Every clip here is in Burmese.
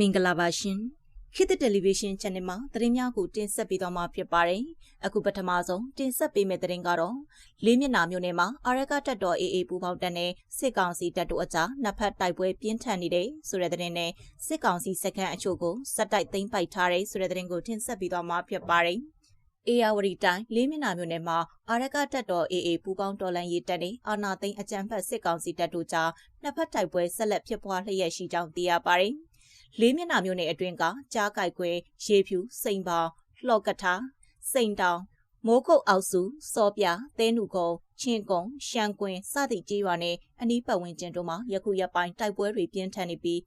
မင်္ဂလာပါရှင်ခေတ်တယ်လီဗီရှင်း channel မှာသတင်းများကိုတင်ဆက်ပေးသွားမှာဖြစ်ပါတယ်အခုပထမဆုံးတင်ဆက်ပေးမယ့်သတင်းကတော့လေးမျက်နှာမြို့နယ်မှာအာရကတက်တော်အေးအေးပူပေါင်းတက်တဲ့စစ်ကောင်စီတပ်တို့အကြားနှစ်ဖက်တိုက်ပွဲပြင်းထန်နေတဲ့ဆိုတဲ့သတင်းနဲ့စစ်ကောင်စီစခန်းအချို့ကိုစက်တိုက်သိမ်းပိုက်ထားတဲ့ဆိုတဲ့သတင်းကိုတင်ဆက်ပေးသွားမှာဖြစ်ပါတယ်အေယာဝတီတိုင်းလေးမျက်နှာမြို့နယ်မှာအာရကတက်တော်အေးအေးပူပေါင်းတော်လန်ရေးတပ်နဲ့အာနာသိန်းအကြံဖက်စစ်ကောင်စီတပ်တို့ကြားနှစ်ဖက်တိုက်ပွဲဆက်လက်ဖြစ်ပွားလျက်ရှိကြောင်းသိရပါတယ်။ လေးမျက်နှာမျိုးနယ်အတွင်းကကြားကြိုက်ခွဲရေဖြူစိန်ပေါလှော့ကထားစိန်တောင်မိုးကုတ်အောက်စုစောပြသဲနုကုန်းချင်းကုန်းရှမ်းကွင်းစသည့်ကြေးရွာနဲ့အနီးပတ်ဝန်းကျင်တို့မှာယခုရက်ပိုင်းတိုက်ပွဲတွေပြင်းထန်နေပြီး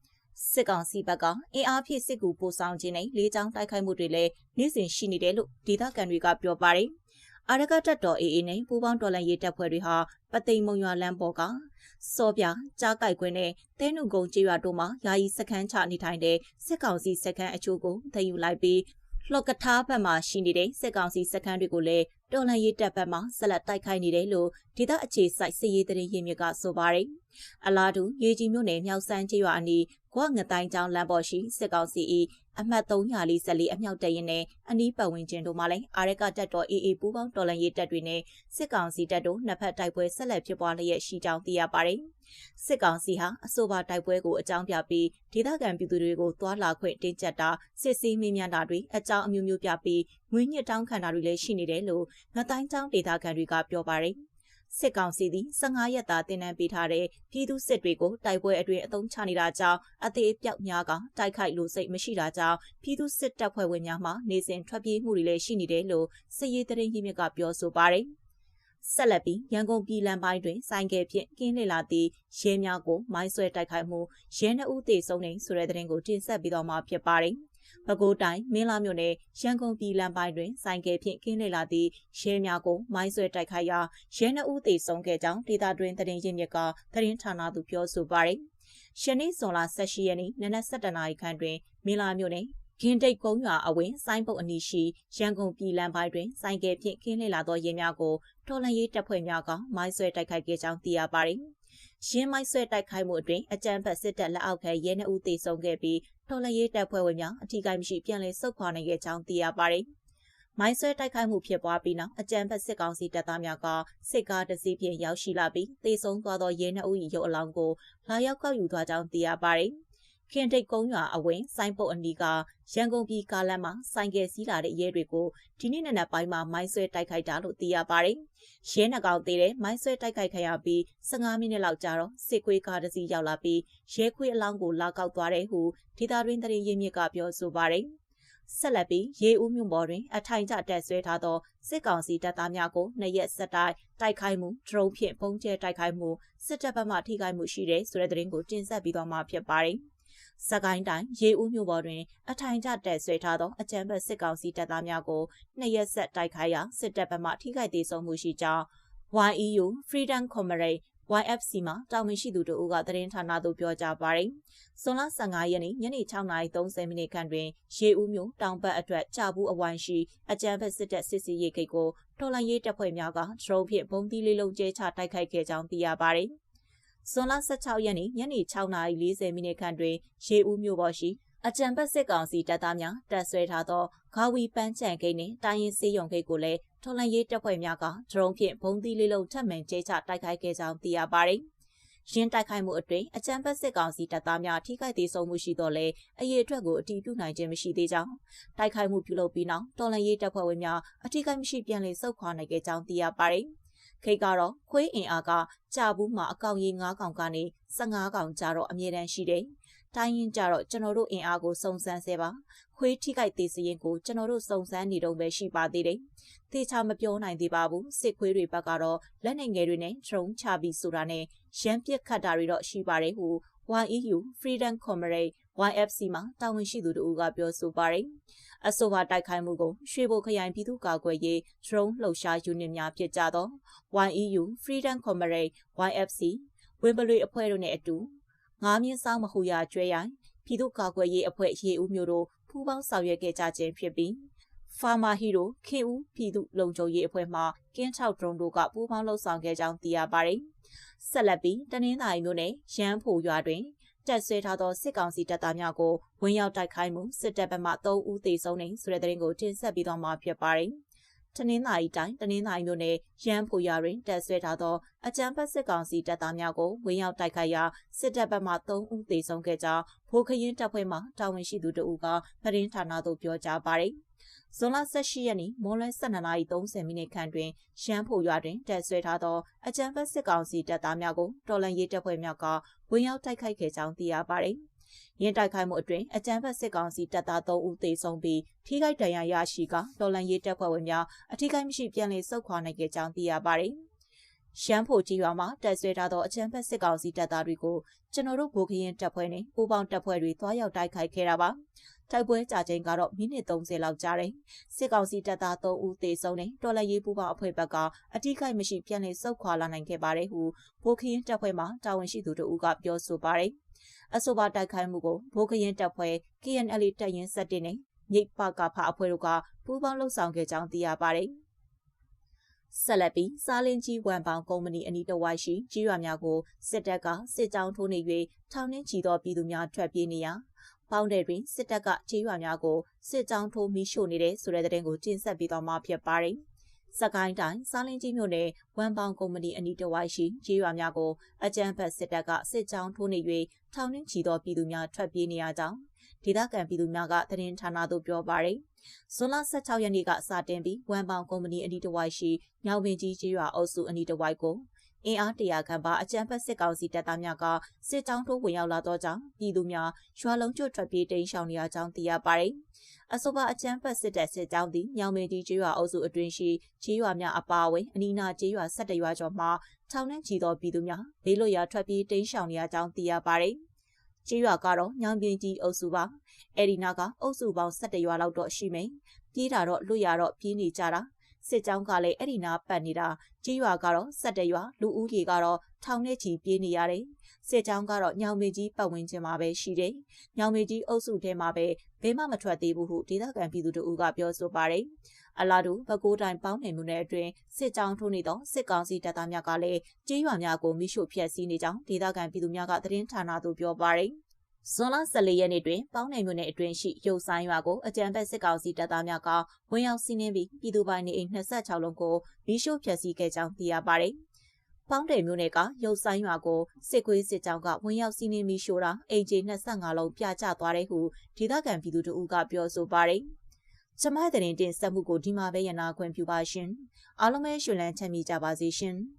စစ်ကောင်စီဘက်ကအင်အားဖြည့်စစ်ကူပို့ဆောင်ခြင်းနဲ့လေးချောင်းတိုက်ခိုက်မှုတွေလည်းနေ့စဉ်ရှိနေတယ်လို့ဒေသခံတွေကပြောပါတယ်။ အာရကတက်တော်အေးအေးနဲ့ပူပေါင်းတော်လန်ရေးတပ်ဖွဲ့တွေဟာပသိမ်မုံရွာလမ်းပေါ်ကစောပြကြားကြိုက်ခွင်းနဲ့တဲနုကုန်းကျေးရွာတို့မှာယာယီစခန်းချနေထိုင်တဲ့စစ်ကောင်စီစခန်းအချို့ကိုသိမ်းယူလိုက်ပြီးလော့ကထားဘက်မှာရှိနေတဲ့စစ်ကောင်စီစခန်းတွေကိုလည်းတော်လန်ရေးတပ်ဘက်မှဆက်လက်တိုက်ခိုက်နေတယ်လို့ဒေသအခြေစိုက်စစ်ရေးတရင်ရင်းမြစ်ကဆိုပါတယ်။အလားတူရေကြီးမြို့နယ်မြောက်ဆန်းကျေးရွာအနီးကွာငတိုင်းကျောင်းလမ်းပေါ်ရှိစစ်ကောင်စီ၏ အမှတ်344အမြောက်တရင်နဲ့အနီးပတ်ဝန်းကျင်တို့မှာလည်းအာရကတပ်တော် AA ပူးပေါင်းတော်လှန်ရေးတပ်တွေနဲ့စစ်ကောင်စီတပ်တို့နှစ်ဖက်တိုက်ပွဲဆက်လက်ဖြစ်ပွားလျက်ရှိကြောင်းသိရပါတယ်။စစ်ကောင်စီဟာအဆိုပါတိုက်ပွဲကိုအကြောင်းပြပြီးဒေသခံပြည်သူတွေကိုတွာလာခွင့်တင်းကျပ်တာစစ်ဆေးမိမြန်တာတွေအကြောင်းအမျိုးမျိုးပြပြီးငွေညစ်တောင်းခံတာတွေလည်းရှိနေတယ်လို့ငတိုင်းကျောင်းဒေသခံတွေကပြောပါတယ်။ စစ်ကောင်စီသည်15ရက်သားတင်နန်းပေးထားတဲ့ပြည်သူစစ်တွေကိုတိုက်ပွဲအတွင်းအုံချနေတာကြောင့်အသေးပြောက်များကတိုက်ခိုက်လို့စိတ်မရှိတာကြောင့်ပြည်သူစစ်တပ်ဖွဲ့ဝင်များမှနေစဉ်ထွက်ပြေးမှုတွေလည်းရှိနေတယ်လို့စစ်ရေးတရင်ကြီးမြစ်ကပြောဆိုပါတယ်။ ဆက်လက်ပြီးရန်ကုန်ပြည်လမ်းပိုင်းတွင်ဆိုင်ကယ်ဖြင့်ကင်းလှည့်လာသည့်ရဲများကိုမိုင်းဆွဲတိုက်ခိုက်မှုရဲနှုတ်သေးဆုံးနေဆိုတဲ့တဲ့ရင်ကိုတင်ဆက်ပြီးတော့မှဖြစ်ပါတယ်။ပဲခူးတိုင်းမင်းလာမြို့နယ်ရန်ကုန်ပြည်လမ်းပိုင်းတွင်ဆိုင်ကယ်ဖြင့်ကင်းလှည့်လာသည့်ရဲများကိုမိုင်းဆွဲတိုက်ခိုက်ရာရဲနှုတ်သေဆုံးခဲ့ကြောင်းဒေသတွင်သတင်းရင်းမြစ်ကသတင်းဌာနသို့ပြောဆိုပါရယ်။ရှနေ့ဇွန်လ18ရက်နေ့နနက်7:00နာရီခန့်တွင်မင်းလာမြို့နယ် ခင်းတိတ်ကုန်းရွာအဝင်စိုင်းပုတ်အနီးရှိရန်ကုန်ပြည်လမ်းပိုင်းတွင်ဆိုင်ကယ်ဖြင့်ခင်းလှည့်လာသောရဲများကိုတော်လှန်ရေးတပ်ဖွဲ့များကမိုင်းဆွဲတိုက်ခိုက်ခဲ့ကြောင်းသိရပါသည်။ရင်းမိုက်ဆွဲတိုက်ခိုက်မှုအတွင်းအကြမ်းဖက်စစ်တပ်လက်အောက်ခံရဲနှုတ်သေဆုံးခဲ့ပြီးတော်လှန်ရေးတပ်ဖွဲ့ဝင်များအထူးကိမရှိပြန်လည်ဆုတ်ခွာနိုင်ခဲ့ကြောင်းသိရပါတယ်။မိုင်းဆွဲတိုက်ခိုက်မှုဖြစ်ပွားပြီးနောက်အကြမ်းဖက်စစ်ကောင်စီတပ်သားများကစစ်ကားတစ်စီးဖြင့်ရောက်ရှိလာပြီးတေဆုံးသွားသောရဲနှအုပ်၏ရုပ်အလောင်းကိုလာရောက်ကောက်ယူသွားကြောင်းသိရပါတယ်။ ခင်တိတ်ကုန်းရွာအဝင်စိုင်းပုတ်အနီးကရန်ကုန်ပြည်ကားလမ်းမှာဆိုင်ကယ်စီးလာတဲ့ရဲတွေကိုဒီနေ့နံနက်ပိုင်းမှာမိုင်းဆွဲတိုက်ခိုက်တာလို့သိရပါတယ်။ရဲနှကောင်သေးတဲ့မိုင်းဆွဲတိုက်ခိုက်ခံရပြီး15မိနစ်လောက်ကြာတော့စစ်ခွေးကားတစ်စီးရောက်လာပြီးရဲခွေးအလောင်းကိုလာကောက်သွားတယ်ဟုဒေသတွင်းသတင်းရင်းမြစ်ကပြောဆိုပါတယ်။ဆက်လက်ပြီးရေဦးမြို့ပေါ်တွင်အထိုင်ကျတက်ဆွဲထားသောစစ်ကောင်စီတပ်သားများကိုနှစ်ရက်ဆက်တိုက်တိုက်ခိုက်မှုဒရုန်းဖြင့်ပုံကျဲတိုက်ခိုက်မှုစစ်တပ်ဘက်မှထိခိုက်မှုရှိတဲ့ဆိုတဲ့သတင်းကိုတင်ဆက်ပြီးတော့မှဖြစ်ပါတယ်။ စကိုင်းတိုင်းရေဦးမြို့ပေါ်တွင်အထိုင်ကျတက်ဆွဲထားသောအကြမ်းဖက်စစ်ကောင်စီတပ်သားများကိုနှစ်ရက်ဆက်တိုက်ခိုက်ရာစစ်တပ်ဘက်မှထိခိုက်ဒေဆုံးမှုရှိကြောင်း YEU Freedom Comrade YFC မှာတာဝန်ရှိသူတို့ကသတင်းဌာနသို့ပြောကြားပါတယ်။ဇွန်လ15ရက်နေ့ညနေ6:30မိနစ်ခန့်တွင်ရေဦးမြို့တောင်ဘက်အတွက်ကြာဘူးအဝိုင်းရှိအကြမ်းဖက်စစ်တပ်စစ်စီရေးဂိတ်ကိုတော်လှန်ရေးတပ်ဖွဲ့များကဒရုန်းဖြင့်ပုံသီးလေးလုံးကျဲချတိုက်ခိုက်ခဲ့ကြောင်းသိရပါတယ်။ ဇွန်လ16ရက်နေ့ညနေ6:40မိနစ်ခန့်တွင်ရေဦးမြို့ပေါ်ရှိအကြံပတ်စစ်ကောင်စီတပ်သားများတပ်ဆွဲထားသောဂါဝီပန်းချံဂိတ်နှင့်တိုင်းရင်းစေးရုံဂိတ်ကိုလည်းထော်လန်ရေးတပ်ဖွဲ့များကဒရုန်းဖြင့်ဘုံသီးလေးလုံးထပ်မံကျဲချတိုက်ခိုက်ခဲ့ကြောင်းသိရပါသည်။ရင်းတိုက်ခိုက်မှုအတွင်းအကြံပတ်စစ်ကောင်စီတပ်သားများထိခိုက်သေးဆုံးမှုရှိတော့လေအရေးအတွက်ကိုအတီးပြုနိုင်ခြင်းမရှိသေးကြောင်းတိုက်ခိုက်မှုပြုလုပ်ပြီးနောက်တော်လန်ရေးတပ်ဖွဲ့ဝင်များအထိခိုက်မရှိပြန်လည်ဆုတ်ခွာနိုင်ခဲ့ကြောင်းသိရပါတယ်။ ခိတ်ကတော့ခွေးအင်အားကကြာဘူးမှာအကောင်ကြီး9ကောင်ကနေ15ကောင်ကြာတော့အမြဲတမ်းရှိတယ်။တိုင်းရင်ကြတော့ကျွန်တော်တို့အင်အားကိုစုံစမ်းစေပါ။ခွေးထိခိုက်သေးစရင်ကိုကျွန်တော်တို့စုံစမ်းနေတော့ပဲရှိပါသေးတယ်။သေချာမပြောနိုင်သေးပါဘူး။စစ်ခွေးတွေဘက်ကတော့လက်နေငယ်တွေနဲ့ဒရုန်းချပြီးဆိုတာနဲ့ရမ်းပစ်ခတ်တာတွေတော့ရှိပါတယ်ဟု YEU Freedom Comrade YFC မှာတာဝန်ရှိသူတို့ကပြောဆိုပါတယ်။ အဆိုပါတိုက်ခိုက်မှုကိုရွှေဘိုခရိုင်ပြည်သူ့ကာကွယ်ရေး drone လှုပ်ရှားယူနစ်များဖြစ်ကြသော YEU Freedom Comrade YFC ဝင်းပလွေအဖွဲ့တို့နဲ့အတူငါးမြင့်ဆောင်မဟူရာကျွဲရိုင်ပြည်သူ့ကာကွယ်ရေးအဖွဲ့ရေဦးမျိုးတို့ပူးပေါင်းဆောင်ရွက်ခဲ့ကြခြင်းဖြစ်ပြီး Farmer Hero ခေဦးပြည်သူလုံခြုံရေးအဖွဲ့မှကင်းထောက်ဒရုန်းတို့ကပူးပေါင်းလှုပ်ဆောင်ခဲ့ကြောင်းသိရပါတယ်။ဆက်လက်ပြီးတနင်္သာရီမြို့နယ်ရန်ဖို့ရွာတွင် တက်ဆွဲထားသောစစ်ကောင်စီတပ်သားများကိုဝင်ရောက်တိုက်ခိုက်မှုစစ်တပ်ဘက်မှ3ဦးသေဆုံးနေဆိုတဲ့သတင်းကိုတင်ဆက်ပြီးတော့မှာဖြစ်ပါတယ်။တနင်္သာရီတိုင်းတနင်္သာရီမြို့နယ်ရန်ဖူရွာတွင်တက်ဆွဲထားသောအကြမ်းဖက်စစ်ကောင်စီတပ်သားများကိုဝင်ရောက်တိုက်ခိုက်ရာစစ်တပ်ဘက်မှ3ဦးသေဆုံးခဲ့ကြောင်းဖိုးခရင်တပ်ဖွဲ့မှတာဝန်ရှိသူတို့ကသတင်းဌာနသို့ပြောကြားပါတယ်။ ဇွန်လ18ရက်နေ့မိုးလွဲ12:30မိနစ်ခန့်တွင်ရှမ်းဖို့ရွာတွင်တပ်ဆွဲထားသောအကြမ်းဖက်စစ်ကောင်စီတပ်သားများကိုတော်လန်ရေးတပ်ဖွဲ့များကဝင်ရောက်တိုက်ခိုက်ခဲ့ကြောင်းသိရပါတယ်။ရင်တိုက်ခိုက်မှုအတွင်းအကြမ်းဖက်စစ်ကောင်စီတပ်သား3ဦးသေဆုံးပြီးထိခိုက်ဒဏ်ရာရရှိကတော်လန်ရေးတပ်ဖွဲ့ဝင်များအထိခိုက်မရှိပြန်လည်ဆုတ်ခွာနိုင်ခဲ့ကြောင်းသိရပါတယ်။ရှမ်းဖို့ကြီးရွာမှာတပ်ဆွဲထားသောအချမ်းဖက်စစ်ကောင်စီတပ်သားတွေကိုကျွန်တော်တို့ဗိုလ်ခရင်တပ်ဖွဲ့နဲ့ပူးပေါင်းတပ်ဖွဲ့တွေတွားရောက်တိုက်ခိုက်ခဲ့တာပါ တိုက်ပွဲကြာချိန်ကတော့မိနစ်30လောက်ကြာတယ်။စစ်ကောင်စီတပ်သား3ဦးသေဆုံးတယ်။တော်လက်ရေးပူပေါင်းအဖွဲ့ဘက်ကအတိခိုက်မရှိပြန်လည်ဆုတ်ခွာလာနိုင်ခဲ့ပါတယ်ဟုဘိုးခရင်တပ်ဖွဲ့မှတာဝန်ရှိသူတို့ကပြောဆိုပါတယ်။အဆိုပါတိုက်ခိုက်မှုကိုဘိုးခရင်တပ်ဖွဲ့ KNL တပ်ရင်း7နဲ့မြိတ်ပကဖအဖွဲ့တို့ကပူးပေါင်းလှုပ်ဆောင်ခဲ့ကြောင်းသိရပါတယ်။ဆက်လက်ပြီးစားလင်းကြီးဝန်ပေါင်ကုမ္ပဏီအနီးတစ်ဝိုက်ရှိကြီးရွာများကိုစစ်တပ်ကစစ်ကြောင်းထိုးနေ၍ထောင်နှင်းချီသောပြည်သူများထွက်ပြေးနေရာ ပေါင်းတဲ့တွင်စစ်တပ်ကခြေရွာများကိုစစ်ကြောင်းထိုးမိရှို့နေတဲ့ဆိုတဲ့တဲ့တင်ကိုတင်ဆက်ပြီးတော့မှဖြစ်ပါတယ်။စကိုင်းတိုင်းစားလင်းကြီးမြို့နယ်ဝန်ပေါင်ကုမ္ပဏီအနီးတစ်ဝိုက်ရှိခြေရွာများကိုအကြမ်းဖက်စစ်တပ်ကစစ်ကြောင်းထိုးနေ၍ထောင်နှင်းချီသောပြည်သူများထွက်ပြေးနေရကြောင်းဒေသခံပြည်သူများကသတင်းဌာနသို့ပြောပါရယ်။ဇွန်လ16ရက်နေ့ကစတင်ပြီးဝန်ပေါင်ကုမ္ပဏီအနီးတစ်ဝိုက်ရှိညောင်ပင်ကြီးကျေးရွာအုပ်စုအနီးတစ်ဝိုက်ကို အင်အားတရာခန့်ပါအကြမ်းဖက်စစ်ကောင်စီတပ်သားများကစစ်ကြောင်းထိုးဝင်ရောက်လာသောကြောင့်ပြည်သူများရွာလုံးကျွတ်ထွက်ပြေးတိမ်းရှောင်နေရကြောင်းသိရပါတယ်။အဆိုပါအကြမ်းဖက်စစ်တပ်စစ်ကြောင်းသည်ညောင်မင်းကြီးကျေးရွာအုပ်စုအတွင်းရှိကျေးရွာများအပါအဝင်အနီးနားကျေးရွာ၁၁ရွာကျော်မှာထောင်နှင့်ချီသောပြည်သူများဘေးလွတ်ရာထွက်ပြေးတိမ်းရှောင်နေရကြောင်းသိရပါတယ်။ကျေးရွာကတော့ညောင်ပြင်းကြီးအုပ်စုပါ။အဲဒီနာကအုပ်စုပေါင်း၁၁ရွာလောက်တော့ရှိမယ်။ပြေးတာတော့လွတ်ရတော့ပြေးနေကြတာ စစ်ကြောင်းကလည်းအဲ့ဒီနာပတ်နေတာကြီးရွာကတော့စက်တရွာလူဦးရေကတော့ထောင်နဲ့ချီပြေးနေရတယ်စစ်ကြောင်းကတော့ညောင်မေကြီးပတ်ဝန်းကျင်မှာပဲရှိတယ်ညောင်မေကြီးအုပ်စုထဲမှာပဲဘဲမှမထွက်သေးဘူးဟုဒေသခံပြည်သူတို့ကပြောဆိုပါတယ်အလားတူပဲခူးတိုင်းပေါင်းနယ်မြို့နယ်အတွင်းစစ်ကြောင်းထိုးနေသောစစ်ကောင်စီတပ်သားများကလည်းကြေးရွာများကိုမိရှို့ဖျက်ဆီးနေကြောင်းဒေသခံပြည်သူများကသတင်းဌာနသို့ပြောပါတယ်။ ဇွန်လ14ရက်နေ့တွင်ပေါင်းနယ်မြို့နယ်အတွင်းရှိရုပ်ဆိုင်ရွာကိုအကြံဖက်စစ်ကောင်စီတပ်သားများကဝင်ရောက်စီးနင်းပြီးပြည်သူပိုင်နေအိမ်26လုံးကိုမီးရှို့ဖျက်ဆီးခဲ့ကြောင်းသိရပါတယ်။ပေါင်းတယ်မြို့နယ်ကရုပ်ဆိုင်ရွာကိုစစ်ကွေးစစ်ကြောင်းကဝင်ရောက်စီးနင်းပြီးရှို့တာအိမ်ခြေ25လုံးပြကျသွားတဲ့ဟုဒေသခံပြည်သူတို့ကပြောဆိုပါတယ်။ကျမတဲ့တင်တင်ဆက်မှုကိုဒီမှာပဲရနာခွင့်ပြုပါရှင်။အားလုံးပဲရှင်လန်းချမ်းမြေကြပါစေရှင်။